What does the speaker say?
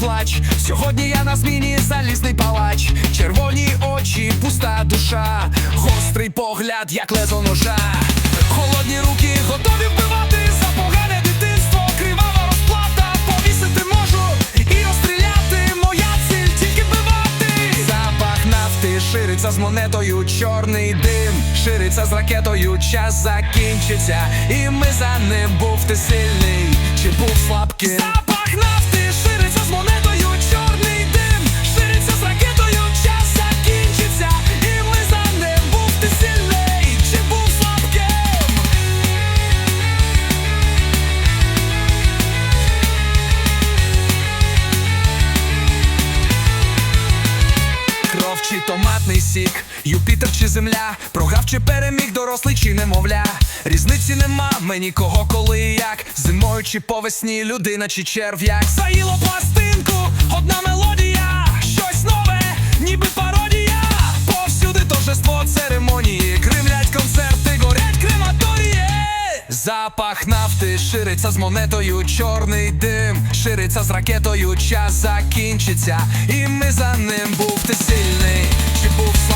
плач. Сьогодні я на зміні залізний палач, червоні очі, пуста душа, гострий погляд, як лезо ножа. Холодні руки готові вбивати за погане дитинство, кривава розплата, повісити можу і розстріляти. Моя ціль тільки вбивати. Запах нафти шириться з монетою, чорний дим, шириться з ракетою, час закінчиться, і ми за ним був ти сильний, чи був слабким. Чи томатний сік, Юпітер чи земля, програв чи переміг, дорослий чи немовля. Різниці нема мені кого, коли і як. Зимою чи по весні, людина чи черв'як. Заїло пластинку, одна мелодія, щось нове, ніби пародія. Повсюди торжество церемонії, кривлять концерти, горять крематорії. Запах нафти шириться з монетою, чорний дим, шириться з ракетою, час закінчиться, і ми за ним був ти сильний, чи був.